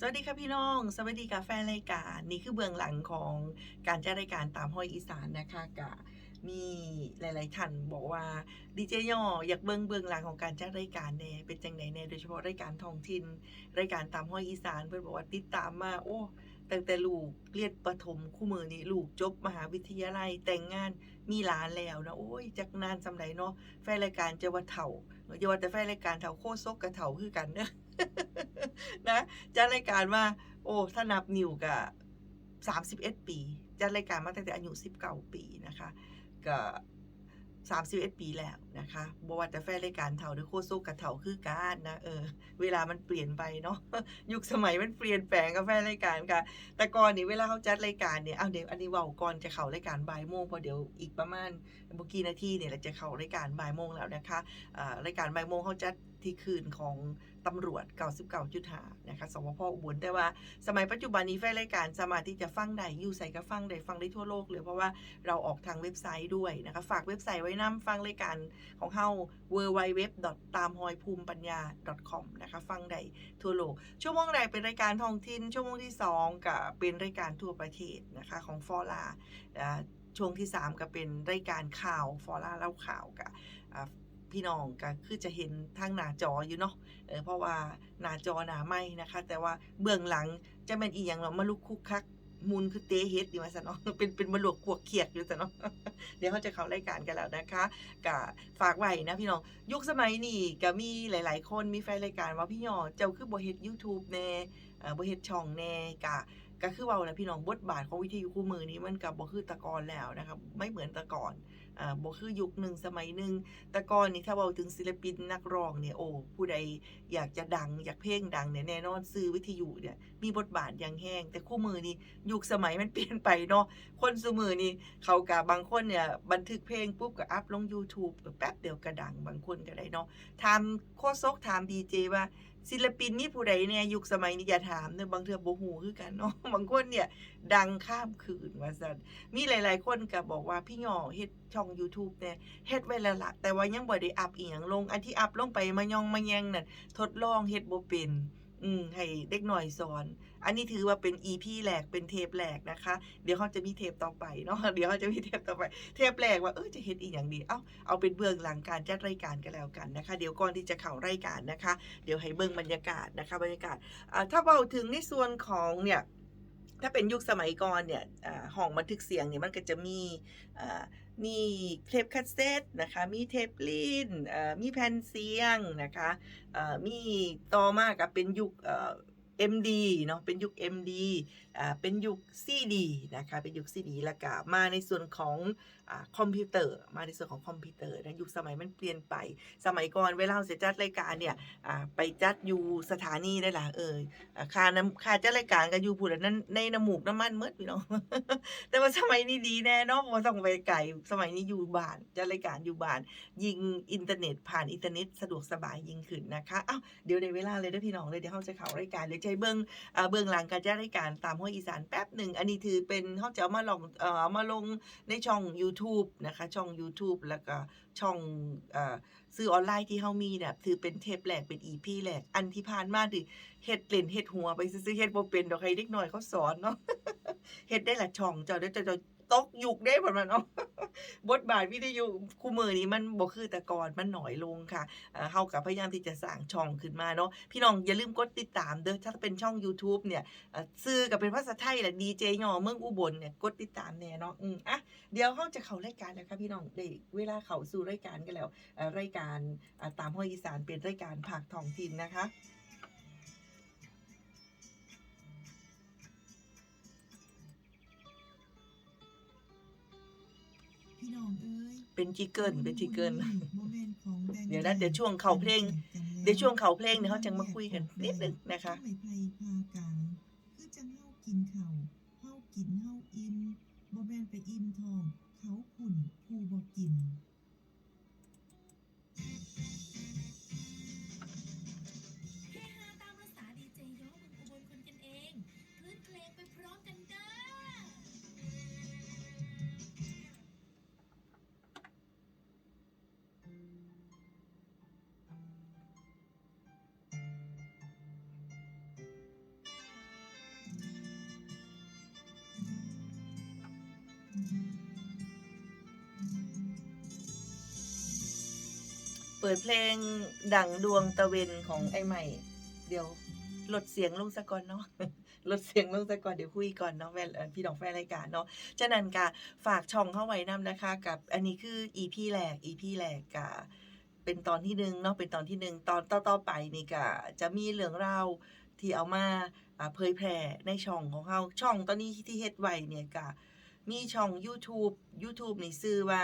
สวัสดีค่ะพี่น้อง สวัสดีกาแฟรายการนี่คือเบื้องหลังของการจัดรายการตามห้อยอีสานนะคะกะมีหลายๆท่านบอกว่าดีเจย่ออยากเบื้องเบื้องหลังของการจัดรายการแน่เป็นจังไหนแน่โดยเฉพาะรายการท้องถิ่นรายการตามห้อยอีสานเพื่อนบอกว่าติดตามมาโอ้ตั้งแต่ลูกเรียนประถมคู่มือนี่ลูกจบมหาวิทยาลัยแต่งงานมีหลานแล้วนะโอ้ยจากนานสำไรเนาะแฟนรายการจะว่าเถ่าอย่าว่าแต่แฟนรายการเถ่าโคตรซกกับเถ่าคือกันเนอะ นะจัดรายการว่าโอ้ถ้านับนิวกับสามสิบเอ็ดปี จัดรายการมาตั้งแต่อายุสิบเก้าปีนะคะก็สามสิบเอ็ดปีแล้วนะคะบว่าแต่แฟนรายการเถ่าหรือโคโซกับเถ่าคือการนะเออเวลามันเปลี่ยนไปเนาะยุคสมัยมันเปลี่ยนแปลงกับแฟนรายการค่ะ แต่ก่อนนี่เวลาเขาจัดรายการเนี่ยเอาเดี๋ยวอันนี้ว่าก่อนจะเข้ารายการบ่ายโมงพอเดี๋ยวอีกประมาณเมื่อกี้นาทีเนี่ยเราจะเข้ารายการบ่ายโมงแล้วนะคะอ่ารายการบ่ายโมงเขาจัดที่คืนของ ตำรวจ99.5นะคะสวพอุบลแต่ว่าสมัยปัจจุบันนี้แฟนรายการสามารถที่จะฟังได้อยู่ใส่ก็ฟังได้ฟังได้ทั่วโลกเลยเพราะว่าเราออกทางเว็บไซต์ด้วยนะคะฝากเว็บไซต์ไว้นํฟังรายการของเฮา w w w ตามหอยภูมิปัญญา .com นะคะฟังได้ทั่วโลก ชั่วโมงแรกเป็นรายการท้องถิ่นชั่วโมงที่ 2ก็เป็นรายการทั่วประเทศนะคะของฟอลาอ่าช่วงที่ 3 ก็เป็นรายการข่าวฟอลาเล่าข่าวกับ พี่น้องก็คือจะเห็นทางหน้าจออยู่เนาะเออเพราะว่าหน้าจอหน้าไม่นะคะ แต่ว่าเบื้องหลังจะเป็นอีหยังเนาะมาลุกคุกคักมูลคือเตเฮ็ดอยู่ว่าซะเนาะเป็นเป็นมาลวกขวกเขียดอยู่ซะเนาะเดี๋ยวเขาจะเข้ารายการกันแล้วนะคะก็ฝากไว้นะพี่น้อง ยุคสมัยนี้ก็มีหลาย ๆ คนมีแฟนรายการว่าพี่หยอเจ้าคือบ่เฮ็ด YouTube แน่เอ่อบ่เฮ็ดช่องแน่ก็ก็คือเว้าแหละพี่น้องบทบาทของวิทยุคู่มือนี้มันก็บ่คือต่ก่อนแล้วนะครับไม่เหมือนต่ก่อน อ่าบ่คือยุคหนึ่งสมัยหนึ่งแต่ก่อนนี่ถ้าเว้าถึงศิลปินนักร้องเนี่ยโอ้ผู้ใดอยากจะดังอยากเพลงดังเนี่ยแน่นอนซื้อวิทยุเนี่ยมีบทบาทอย่างแห้ง แต่คู่มือนี่ยุคสมัยมันเปลี่ยนไปเนาะคนซุมือนี่เขาก็บางคนเนี่ยบันทึกเพลงปุ๊บก็อัพลง YouTube แป๊บเดียวก็ดังบางคนก็ได้เนาะถามโคซกถามดีเจว่าศิลปินนี่ผู้ใดเนี่ยยุคสมัยนี้อย่าถามเนอะบางเทือบ่ฮู้คือกันเนาะบางคนเนี่ย ดังข้ามคืนว่าซั่นมีหลาย ๆ คนก็บอกว่าพี่หยอเฮ็ดช่อง YouTube เนี่ยเฮ็ดไว้แล้วละแต่ว่ายังบ่ได้อัพอีหยังลง อันที่อัพลงไปมายองมาแยงนั่นทดลองเฮ็ดบ่เป็นอืมให้เด็กหน่อยสอน อันนี้ถือว่าเป็น EP แรกเป็นเทปแรกนะคะ เดี๋ยวเขาจะมีเทปต่อไปเนาะ เดี๋ยวเขาจะมีเทปต่อไป เทปแรกว่าเออจะเฮ็ดอีหยังดี เอ้าเอาเป็นเบื้องหลังการจัดรายการกันแล้วกันนะคะ เดี๋ยวก่อนที่จะเข้ารายการนะคะ เดี๋ยวให้เบิ่งบรรยากาศนะคะ บรรยากาศ อ่า ถ้าเว้าถึงในส่วนของเนี่ย ถ้าเป็นยุคสมัยก่อนเนี่ยห้องบันทึกเสียงเนี่ยมันก็จะมีมีเทปคาสเซ็ตนะคะ มีเทปลีนมีแผ่นเสียงนะคะมีต่อมาก็เป็นยุคเอ่อ MD เนาะเป็นยุค MD อ่าเป็นยุค CD นะคะเป็นยุค CD แล้วก็มาในส่วนของ คอมพิวเตอร์มาในส่วนของคอมพิวเตอร์นะยุคสมัยมันเปลี่ยนไป สมัยก่อนเวลาเราจะจัดรายการเนี่ยไปจัดอยู่สถานีได้ล่ะเออค่าน้ำค่าจัดรายการก็อยู่พู้นล่ะนั้นในน้ำมูกน้ำมันหมดพี่น้องแต่ว่าสมัยนี้ดีแน่เนาะบ่ต้องไปไกลสมัยนี้อยู่บ้านจัดรายการอยู่บ้าน ยิงอินเทอร์เน็ต ผ่านอินเทอร์เน็ตสะดวกสบายยิ่งขึ้นนะคะอ้าวเดี๋ยวในเวลาเลยเด้อพี่น้องเลยเดี๋ยวเราจะเข้ารายการเดี๋ยวจะให้เบิ่งเบื้องหลังการจัดรายการตามห้วยอีสานแป๊บหนึ่งอันนี้ถือเป็นเราจะมาลองเอ่อเอามาลงในช่องยูทูบนะคะ ช่องยูทูบแล้วก็ช่องอซื้อออนไลน์ที่เฮามีเนี่ยถือเป็นเทปแรกเป็น EP แรกอันที่ผ่านมาดิเฮ็ดเล่นเฮ็ดหัวไปซื้อเฮ็ดบ่เป็นดอกใครเด็กน้อยเขาสอนเนาะเฮ็ดได้ละช่องเจ้าเดี๋ยวเจ้าจะ ตกยุคได้เพิ่นว่าเนาะบทบาทวิทยุคู่มือนี้มันบ่คือแต่ก่อนมันหน้อยลงค่ะเฮาก็พยายามที่จะสร้างช่องขึ้นมาเนาะพี่น้องอย่าลืมกดติดตามเด้อถ้าเป็นช่องยูทูบเนี่ยเอ่อชื่อก็เป็นภาษาไทยแหละดีเจย่อเมืองอุบลเนี่ยกดติดตามแน่เนาะอืมอะเดี๋ยวเราจะเข้ารายการแล้วค่ะพี่น้องได้เวลาเข้าสู่รายการกันแล้วรายการตามห้วยอีสานเป็นรายการภาคท้องถิ่นนะคะ เอ้ยเป็นจิกเกิลเป็นจิกเกิลโมเมนต์ของแดงเดี๋ยวนะเดี๋ยวช่วงเข้าเพลง เดี๋ยวช่วงเขาเพลงเนี่ยเขาจะมาคุยกันนิดหนึงนะคะไม่ไผ่พากลางคือจังเฮากินข้าวเฮากินเฮาอิ่มบ่แม่นไปอิ่มท้องเขาขุ่นผู้บ่กิน เปิดเพลงดังดวงตะเวนของไอ้ใหม่ เดี๋ยวลดเสียงลงซะก่อนเนาะลดเสียงลงซะก่อนเดี๋ยวคุยก่อนเนาะแฟนเอ่พี่น้องแฟนรายการเนาะฉะนั้นกะฝากช่องเข้าไว้นํนะคะ กับอันนี้คือ EP แรก EP แรกกะเป็นตอนที่หนึ่งเนาะเป็นตอนที่หนึ่งตอนต่อๆไปนี่กะจะมีเรื่องราที่เอามาเผยแพร่ในช่องของเราช่องตอนนี้ที่เฮ็ดไว้เนี่ยกะ มีช่อง YouTube YouTube นี่ชื่อว่า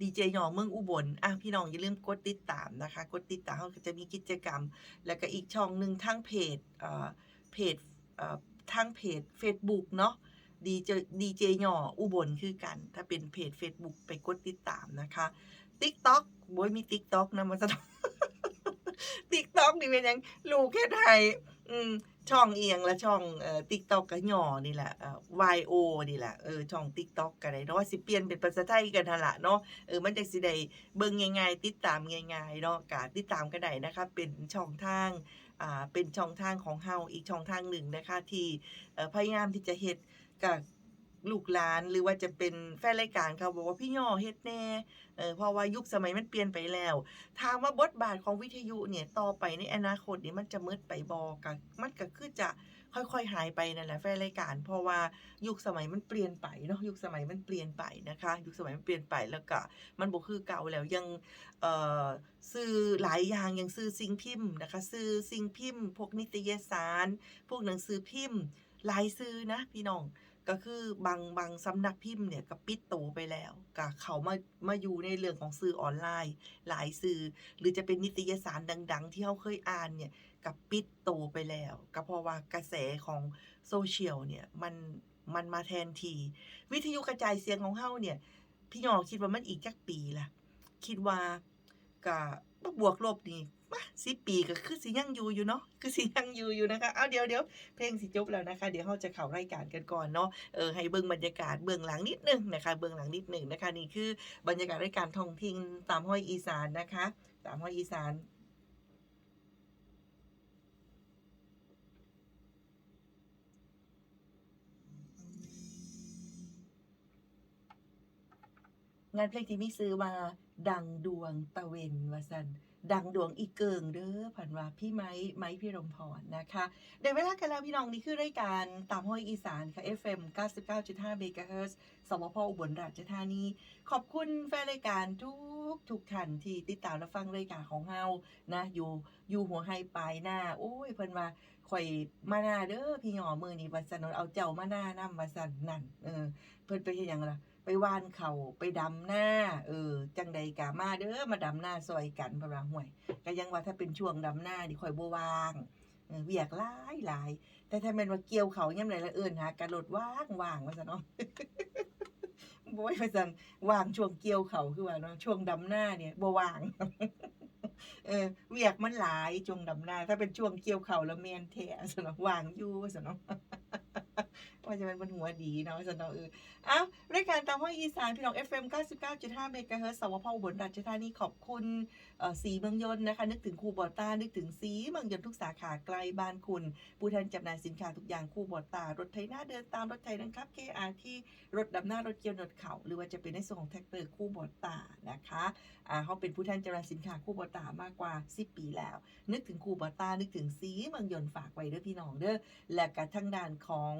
ดีเจหยองเมืองอุบลอะพี่น้องอย่าลืมกดติดตามนะคะ กดติดตามเขาจะมีกิจกรรม แล้วก็อีกช่องหนึ่งทั้งเพจเอ่อเพจเอ่อทั้งเพจ Facebook เนาะดีเจดีเจหยออุบลคือกัน ถ้าเป็นเพจ Facebook ไปกดติดตามนะคะ TikTok บอยมี TikTok นะมันจะ TikTok นี่เป็นยังลูกแค่ไทยอืม ช่องเอียงและช่องเอ่อติ๊กต็อก็หย่อนี่แหละเอ่อ YO นี่แหละเออช่อง TikTok ก็ได้เนาะว่าสิเปลี่ยนเป็นภาษาไทยกันหั่นละเนาะเออมันจะสิได้เบิ่งง่ายๆติดตามง่ายๆเนาะกะติดตามกันได้นะคะเป็นช่องทางอ่าเป็นช่องทางของเฮาอีกช่องทางหนึ่งนะคะที่เอ่อพยายามที่จะเฮ็ดกับ ลูกหลานหรือว่าจะเป็นแฟนรายการเขาบอกว่าพี่ย่อเฮ็ดแน่เออเพราะว่ายุคสมัยมันเปลี่ยนไปแล้ว ถามว่าบทบาทของวิทยุเนี่ยต่อไปในอนาคตนี่มันจะมืดไปบ่กะมันก็คือจะค่อยๆ หายไปนั่นแหละแฟนรายการ เพราะว่ายุคสมัยมันเปลี่ยนไปเนาะยุคสมัยมันเปลี่ยนไปนะคะ ยุคสมัยมันเปลี่ยนไปแล้วก็มันบ่คือเก่าแล้วยังเอ่อซื้อหลายอย่างยังซื้อสิ่งพิมพ์นะคะซื้อสิ่งพิมพ์ พวกนิตยสาร พวกหนังสือพิมพ์หลายซื้อนะพี่น้อง ก็คือบางบางสำนักพิมพ์เนี่ยก็ปิดโตวไปแล้วก็เขามามาอยู่ในเรื่องของสื่อออนไลน์ หลายสื่อ หรือจะเป็นนิตยสารดัง ๆ ที่เขาเคยอ่านเนี่ยกับปิดโตวไปแล้ว ก็เพราะว่ากระแสของโซเชียลเนี่ยมันมันมาแทนที วิทยุกระจายเสียงของเฮาเนี่ย พี่หยอคิดว่ามันอีกจักปีละคิดว่าก็บ่บวกลบนี่ มาสิปีก็คือสิยังอยู่อยู่เนาะคือสิยังอยู่อยู่นะคะเอาเดี๋ยวเดี๋ยวเพลงสิจบแล้วนะคะ เดี๋ยวเราจะเข้ารายการกันก่อนเนาะเออให้เบิ่งบรรยากาศเบื้องหลังนิดนึงนะคะเบื้องหลังนิดนึงนะคะนี่คือบรรยากาศรายการทองทิ้งตามห้อยอีสานนะคะ ตามห้อยอีสานงานเพลงที่มีซื้อมาดังดวงตะเวนวาสัน ดังดวงอีเกิงเด้อผันว่าพี่ไม้ไม้พี่รมพรนะคะเดี๋ยวเวลากันแล้วพี่น้องนี่คือรายการตามห้อยอีสานค่ะ FM 99.5เมกะเฮิรตซ์สวพอุบลราชธานี ขอบคุณแฟนรายการทุกทุกท่านที่ติดตามและฟังรายการของเฮานะอยู่อยู่หัวไฮปลายหน้า โอ้ยเพิ่นว่าข่อยมาหน้าเด้อพี่หยอมือนี่ว่าสันเอาเจ้ามาหน้านำว่าสันนั่นเออเพิ่นไปเฮ็ดหยังล่ะ ไปวานเขาไปดำหน้า เออ จังใดกามาเด้อมาดำหน้าซอยกันพะว่าห่วยก็ยังว่าถ้าเป็นช่วงดำหน้านี่ค่อยบว่างเวียกหลายหลาย แต่ถ้าแม่นว่าเกี่ยวเขาย่ำไรละเอิ้นหากระโดดว่างว่างว่าซั่นเนาะบ่ว่าซั่นว่างช่วงเกี่ยวเขาคือว่าเนาะช่วงดำหน้าเนี่ยบว่าง เออเวียกมันหลายช่วงดำหน้า ถ้าเป็นช่วงเกี่ยวเขาแล้วแม่นแท้ซั่นเนาะว่างอยู่ว่าซั่นเนาะว่าจะเป็นบนหัวดีเนาะว่าซั่นเนาะเอออ้าวรายการตามห้องอีสานพี่น้อง FM 99.5เมกะเฮิรตซ์สวพอุบลราชธานีขอบคุณสีเมืองยนต์นะคะ นึกถึงคูบอต้านึกถึงสีเมืองยนต์ทุกสาขาใกลบ้านคุณ ผู้แทนจำหน่ายสินค้าทุกอย่างคูบอต้ารถไถหน้าเดินตามรถไถนะครับ KRT รถดำหน้ารถเกี่ยวรถเขาหรือว่าจะเป็นในส่วนของแท็กเตอร์คู่บอต้านะคะอ่าเขาเป็นผู้แทนจำหน่ายสินค้าคู่บอต้ามากกว่า 10 ปีแล้ว นึกถึงคูบอต้านึกถึงสีเมืองยนต์ฝากไว้เด้อพี่น้องเด้อและกับทางด้านของ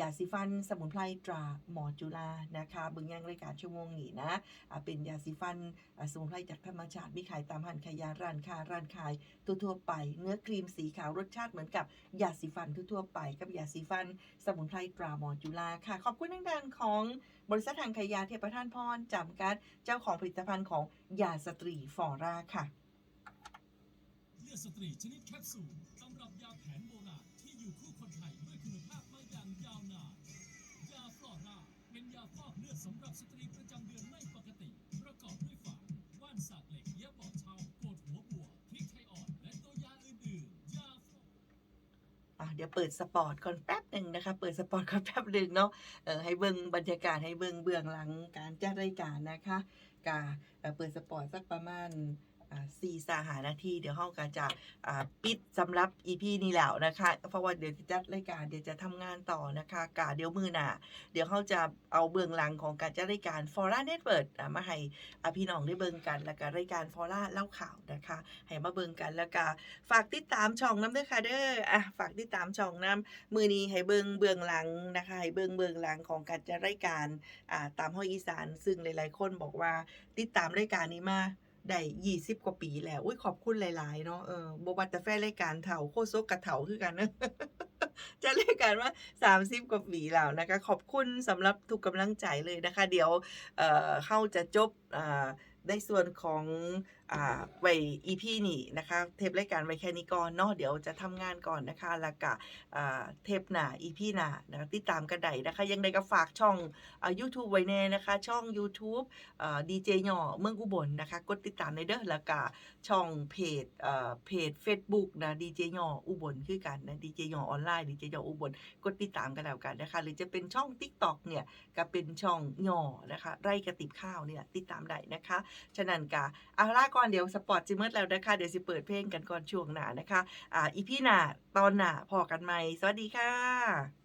ยาสีฟันสมุนไพรตราหมอจุฬานะคะบิ่งยังรายการชั่วโมงนี้นะเป็นยาสีฟันสมุนไพรจากธรรมชาติมีขายตามหันขายยาร้านค้าร้านขายทั่วๆไป เนื้อครีมสีขาวรสชาติเหมือนกับยาสีฟันทั่วๆไปกับยาสีฟันสมุนไพรตราหมอจุฬาค่ะ ขอบคุณทางด้านของบริษัททางขายยาเทพประทานพรจำกัดเจ้าของผลิตภัณฑ์ของยาสตรีฟอร่าค่ะเลือดสตรีชนิดแคปซูล เดี๋ยวเปิดสปอร์ตก่อนแป๊บหนึ่งนะคะ เปิดสปอร์ตก่อนแป๊บหนึ่งเนาะเออให้เบิ้งบรรยากาศให้เบิ้งเบื้องหลังการจัดรายการนะคะกาเอ่อเปิดสปอร์ตสักประมาณ สี่สาหานาทีเดี๋ยวเฮาก็จะปิดสำหรับ EP นี้แล้วนะคะ เพราะว่าเดี๋ยวจะจัดรายการเดี๋ยวจะทำงานต่อนะคะกาเดี๋ยวมือหนาเดี๋ยวเขาจะเอาเบื้องหลังของการจัดรายการ Fora Network อะมาให้อะพี่น้องได้เบิ่งกัน แล้วก็รายการ Fora เล่าข่าวนะคะ ให้มาเบิ่งกันแล้วก็ฝากติดตามช่องน้ำเด้อค่ะเด้ออะฝากติดตามช่องน้ำมือนี้ให้เบิ่งเบื้องหลังนะคะให้เบิ่งเบื้องหลังของการจัดรายการตามห้อยอีสาน ซึ่งหลาย ๆ คนบอกว่าติดตามรายการนี้มา ได้ยี่สิบกว่าปีแล้ว อุ้ยขอบคุณหลาย ๆ เนาะเออบบัตแต่แฟนรายการเถาโคโซกกะเถาคือกันเนะจะเรียกการว่าสามสิบกว่าปีแล้วนะคะ ขอบคุณสำหรับทุกกำลังใจเลยนะคะ เดี๋ยวเเข้าจะจบอ่าในส่วนของ ไว้ EP นี่นะคะ เทปรายการไว้แค่นี้ก่อนเนาะเดี๋ยวจะทำงานก่อนนะคะแล้วก็เทปหน้า EP หน้านะคะติดตามกันได้นะคะ ยังได้ก็ฝากช่องอ่า YouTube ไว้แน่นะคะ ช่อง YouTube อ่ดีเจหย่อเมืองอุบลนนะคะ กดติดตามในเด้อแล้วก็ช่องเพจเอ่อเพจ Facebook นะดีเจหย่ออุบลคือกันนะดีเจหย่อออนไลน์ดีเจหย่ออุบลกดติดตามกันแล้วกันนะคะ หรือจะเป็นช่อง TikTok เนี่ยก็เป็นช่องหย่อนะคะ ไร่กระติบข้าวเนี่ยติดตามได้นะคะ ฉะนั้นกะอาลาก่่อนเดี๋ยวสปอร์ตจิมเมอร์แล้วนะคะเดี๋ยวสิเปิดเพลงกันก่อนช่วงหน้านะคะอ่าอีพี่หน้าตอนหน้าพอกันไหมสวัสดีค่ะ